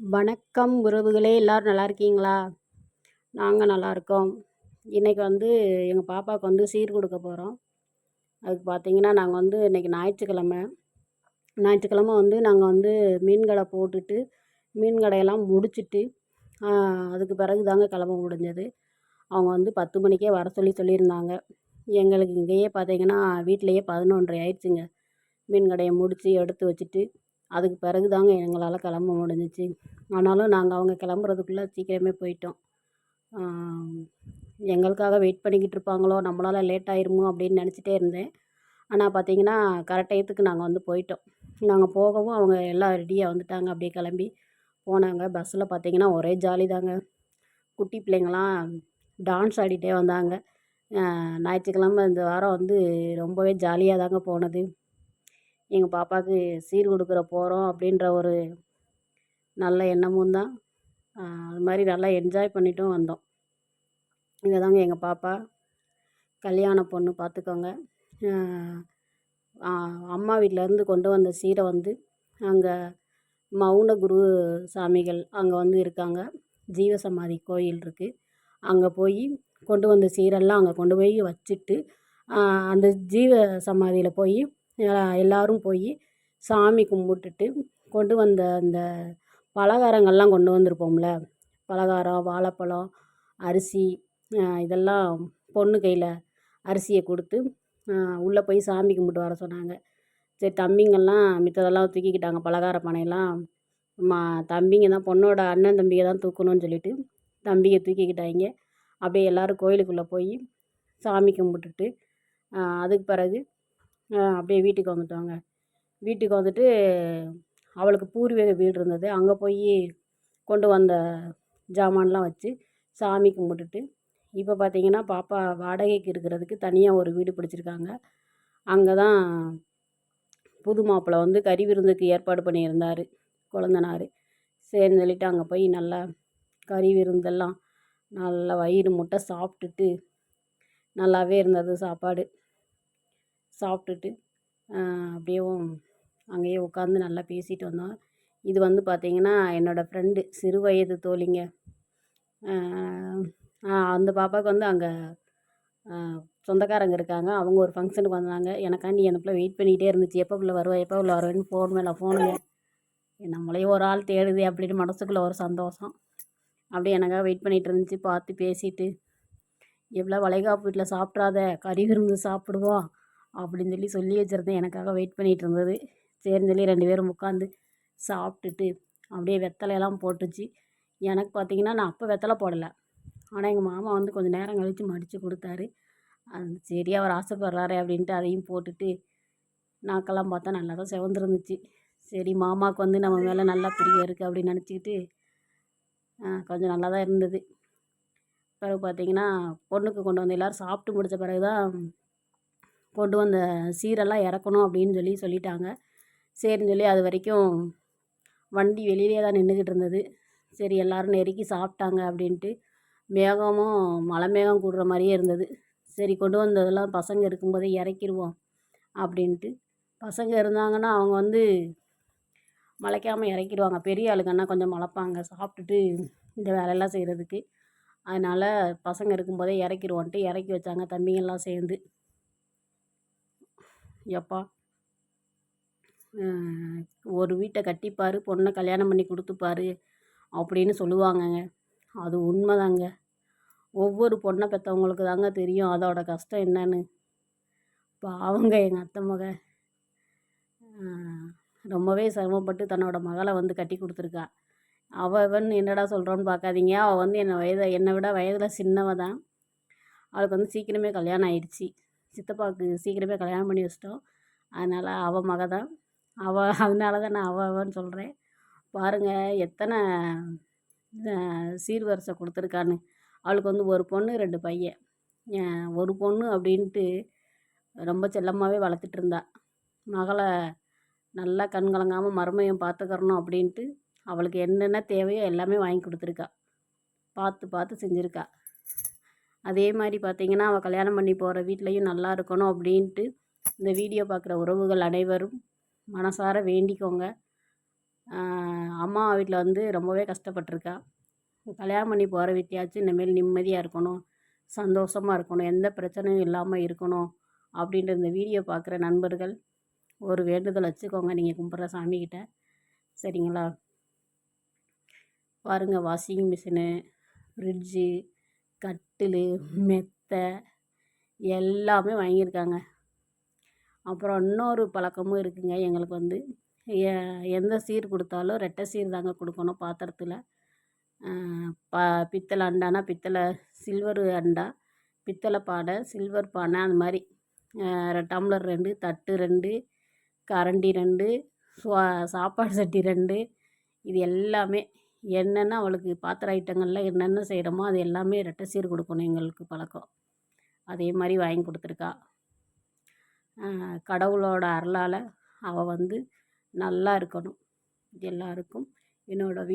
வணக்கம் உறவுகளே எல்லோரும் நல்லா இருக்கீங்களா? நாங்கள் நல்லா இருக்கோம். இன்றைக்கி வந்து எங்கள் பாப்பாவுக்கு வந்து சீர் கொடுக்க போகிறோம் அதுக்கு பார்த்தீங்கன்னா நாங்கள் வந்து இன்றைக்கி ஞாயிற்றுக்கிழம. ஞாயிற்றுக்கிழமை வந்து நாங்கள் வந்து மீன் கடை போட்டுட்டு மீன் கடையெல்லாம் முடிச்சுட்டு அதுக்கு பிறகு தாங்க கிளம்ப முடிஞ்சது. அவங்க வந்து பத்து மணிக்கே வர சொல்லி சொல்லியிருந்தாங்க. எங்களுக்கு இங்கேயே பார்த்தீங்கன்னா வீட்டிலையே பதினொன்றரை ஆயிடுச்சுங்க. மீன் கடையை முடித்து எடுத்து வச்சுட்டு அதுக்கு பிறகு தாங்க எங்களால் கிளம்ப முடிஞ்சிச்சு. ஆனாலும் நாங்கள் அவங்க கிளம்புறதுக்குள்ள சீக்கிரமே போயிட்டோம். எங்களுக்காக வெயிட் பண்ணிக்கிட்டு இருப்பாங்களோ நம்மளால் லேட் ஆயிருமோ அப்படின்னு நினச்சிட்டே இருந்தேன். ஆனால் பார்த்தீங்கன்னா கரெக்ட் டயத்துக்கு நாங்கள் வந்து போயிட்டோம். நாங்கள் போகவும் அவங்க எல்லாம் ரெடியாக வந்துட்டாங்க. அப்படியே கிளம்பி போனாங்க. பஸ்ஸில் பார்த்தீங்கன்னா ஒரே ஜாலி தாங்க. குட்டி பிள்ளைங்களாம் டான்ஸ் ஆடிகிட்டே வந்தாங்க. ஞாயிற்றுக்கிழம இந்த வாரம் வந்து ரொம்பவே ஜாலியாக தாங்க போனது. எங்கள் பாப்பாவுக்கு சீர் கொடுக்குற போகிறோம் அப்படின்ற ஒரு நல்ல எண்ணமும் தான். அது மாதிரி நல்லா என்ஜாய் பண்ணிட்டும் வந்தோம். இதை தாங்க எங்கள் பாப்பா கல்யாண பொண்ணு பார்த்துக்கோங்க. அம்மா வீட்டிலேருந்து கொண்டு வந்த சீரை வந்து அங்கே மௌன குரு சாமிகள் அங்கே வந்து இருக்காங்க. ஜீவசமாதி கோயில் இருக்குது அங்கே போய் கொண்டு வந்த சீரெல்லாம் அங்கே கொண்டு போய் வச்சுட்டு அந்த ஜீவ சமாதியில் போய் எல்லோரும் போய் சாமி கும்பிட்டுட்டு கொண்டு வந்த அந்த பலகாரங்கள்லாம் கொண்டு வந்திருப்போம்ல. பலகாரம் வாழைப்பழம் அரிசி இதெல்லாம் பொண்ணு கையில் அரிசியை கொடுத்து உள்ளே போய் சாமி கும்பிட்டு வர சொன்னாங்க. சரி தம்பிங்கெல்லாம் மித்ததெல்லாம் தூக்கிக்கிட்டாங்க. பலகார பானையெல்லாம் மா தம்பிங்க தான் பொண்ணோட அண்ணன் தம்பியை தான் தூக்கணும்னு சொல்லிட்டு தம்பியை தூக்கிக்கிட்டாங்க. அப்படியே எல்லோரும் கோயிலுக்குள்ளே போய் சாமி கும்பிட்டுட்டு அதுக்கு பிறகு அப்படியே வீட்டுக்கு வந்துட்டோங்க. வீட்டுக்கு வந்துட்டு அவளுக்கு பூர்வீக வீடு இருந்தது. அங்கே போய் கொண்டு வந்த ஜாமான்லாம் வச்சு சாமி கும்பிட்டுட்டு இப்போ பார்த்தீங்கன்னா பாப்பா வாடகைக்கு இருக்கிறதுக்கு தனியாக ஒரு வீடு பிடிச்சிருக்காங்க. அங்கே தான் புது மாப்பிள்ளை வந்து கறி விருந்துக்கு ஏற்பாடு பண்ணியிருந்தார் குழந்தனார். சரின்னு சொல்லிட்டு அங்கே போய் நல்லா கறி விருந்தெல்லாம் நல்லா வயிறு முட்டை சாப்பிட்டுட்டு நல்லாவே இருந்தது சாப்பாடு. சாப்பிட்டுட்டு அப்படியேவும் அங்கேயே உட்காந்து நல்லா பேசிட்டு வந்தோம். இது வந்து பார்த்திங்கன்னா என்னோடய ஃப்ரெண்டு சிறு வயது தோழிங்க. அந்த பாப்பாவுக்கு வந்து அங்கே சொந்தக்காரங்க இருக்காங்க. அவங்க ஒரு ஃபங்க்ஷனுக்கு வந்தாங்க. எனக்காண்டி அந்த பிள்ளை வெயிட் பண்ணிக்கிட்டே இருந்துச்சு. எப்போ பிள்ளை வருவா? எப்போ பிள்ளை வருவேன்னு ஃபோன் மேலே ஃபோனுங்க நம்மளையும் ஒரு ஆள் தேடுது அப்படின்னு மனசுக்குள்ளே ஒரு சந்தோஷம். அப்படியே எனக்காக வெயிட் பண்ணிகிட்டு இருந்துச்சு. பார்த்து பேசிட்டு எவ்வளோ வளைகாப்பு வீட்டில் சாப்பிட்றாத கறி விருந்து சாப்பிடுவோம். அப்படின்னு சொல்லி சொல்லி வச்சுருந்தேன். எனக்காக வெயிட் பண்ணிகிட்டு இருந்தது சரின்னு சொல்லி ரெண்டு பேரும் உட்காந்து சாப்பிட்டுட்டு அப்படியே வெத்தலையெல்லாம் போட்டுச்சு. எனக்கு பார்த்திங்கன்னா நான் அப்போ வெத்தலை போடலை. ஆனால் எங்கள் மாமா வந்து கொஞ்சம் நேரம் கழித்து மடித்து கொடுத்தாரு. அது சரி அவர் ஆசைப்படுறாரு அப்படின்ட்டு அதையும் போட்டுட்டு நாக்கெல்லாம் பார்த்தா நல்லா தான் செவந்துருந்துச்சு. சரி மாமாவுக்கு வந்து நம்ம மேலே நல்லா பிரியம் இருக்குது அப்படின்னு நினச்சிக்கிட்டு கொஞ்சம் நல்லா தான் இருந்தது. பிறகு பார்த்திங்கன்னா பொண்ணுக்கு கொண்டு வந்து எல்லோரும் சாப்பிட்டு முடித்த பிறகு தான் கொண்டு வந்த சீரெல்லாம் இறக்கணும் அப்படின்னு சொல்லி சொல்லிட்டாங்க. சரின்னு சொல்லி அது வரைக்கும் வண்டி வெளியிலே தான் நின்றுக்கிட்டு இருந்தது. சரி எல்லோரும் நெருக்கி சாப்பிட்டாங்க அப்படின்ட்டு மேகமும் மழை மேகம் கூடுற மாதிரியே இருந்தது. சரி கொண்டு வந்ததெல்லாம் பசங்க இருக்கும்போதே இறக்கிடுவோம் அப்படின்ட்டு. பசங்க இருந்தாங்கன்னா அவங்க வந்து மலைக்காமல் இறக்கிடுவாங்க. பெரிய ஆளுங்கன்னா கொஞ்சம் மலைப்பாங்க சாப்பிட்டுட்டு இந்த வேலையெல்லாம் செய்கிறதுக்கு அதனால் பசங்க இருக்கும்போதே இறக்கிருவோன்ட்டு இறக்கி வச்சாங்க தம்பிங்கெல்லாம் சேர்ந்து. எப்பா? ஒரு வீட்டை கட்டிப்பார் பொண்ணை கல்யாணம் பண்ணி கொடுத்துப்பாரு அப்படின்னு சொல்லுவாங்கங்க. அது உண்மைதாங்க. ஒவ்வொரு பொண்ணை பெற்றவங்களுக்கு தாங்க தெரியும் அதோட கஷ்டம் என்னன்னு. பாவங்க எங்கள் அத்தை மக. ரொம்பவே சிரமப்பட்டு தன்னோட மகளை வந்து கட்டி கொடுத்துருக்கா. அவன் என்னடா சொல்கிறோன்னு பார்க்காதீங்க. அவள் வந்து என்னை வயதை என்னை விட வயதில் சின்னவ தான் அவளுக்கு வந்து சீக்கிரமே கல்யாணம் ஆயிடுச்சு. சித்தப்பாவுக்கு சீக்கிரமே கல்யாணம் பண்ணி வச்சிட்டோம். அதனால் அவள் மக தான். அவள் அதனால தான் நான் அவள் அவன்னு சொல்கிறேன் பாருங்கள் எத்தனை சீர்வரிசை கொடுத்துருக்கான்னு. அவளுக்கு வந்து ஒரு பொண்ணு ரெண்டு பையன். ஒரு பொண்ணு அப்படின்ட்டு ரொம்ப செல்லமாகவே வளர்த்துட்டு இருந்தா. மகளை நல்லா கண் கலங்காமல் மருமையும் பார்த்துக்கறணும் அப்படின்ட்டு அவளுக்கு என்னென்ன தேவையோ எல்லாமே வாங்கி கொடுத்துருக்கா. பார்த்து பார்த்து செஞ்சுருக்கா. அதே மாதிரி பார்த்திங்கன்னா அவள் கல்யாணம் பண்ணி போகிற வீட்லேயும் நல்லா இருக்கணும் அப்படின்ட்டு இந்த வீடியோ பார்க்குற உறவுகள் அனைவரும் மனசார வேண்டிக்கோங்க. அம்மா வீட்டில் வந்து ரொம்பவே கஷ்டப்பட்டிருக்கா. கல்யாணம் பண்ணி போகிற வீட்டையாச்சும் இனிமேல் நிம்மதியாக இருக்கணும் சந்தோஷமாக இருக்கணும் எந்த பிரச்சனையும் இல்லாமல் இருக்கணும் அப்படின்ட்டு இந்த வீடியோ பார்க்குற நண்பர்கள் ஒரு வேண்டுதல் வச்சுக்கோங்க. நீங்கள் கும்பிட்ற சாமிக்கிட்ட சரிங்களா? பாருங்கள் வாஷிங் மிஷினு ஃப்ரிட்ஜு கட்டில் மெத்தை எல்லாமே வாங்கியிருக்காங்க. அப்புறம் இன்னொரு பழக்கமும் இருக்குதுங்க எங்களுக்கு வந்து எ எந்த சீர் கொடுத்தாலும் ரெட்டை சீர் தாங்க கொடுக்கணும் பாத்திரத்தில். ப பித்தளை அண்டானா பித்தளை சில்வரு அண்டா பித்தளை பானை சில்வர் பானை அந்த மாதிரி. டம்ளர் ரெண்டு தட்டு ரெண்டு கரண்டி ரெண்டு சுவா சாப்பாடு சட்டி ரெண்டு இது எல்லாமே என்னென்ன அவளுக்கு பாத்திர ஐட்டங்களில் என்னென்ன செய்கிறோமோ அது எல்லாமே ரெட்டை சீர் கொடுக்கணும் எங்களுக்கு பழக்கம். அதே மாதிரி வாங்கி கொடுத்துருக்கா. கடவுளோட அருளால் அவள் வந்து நல்லா இருக்கணும். எல்லாருக்கும் என்னோடய வீ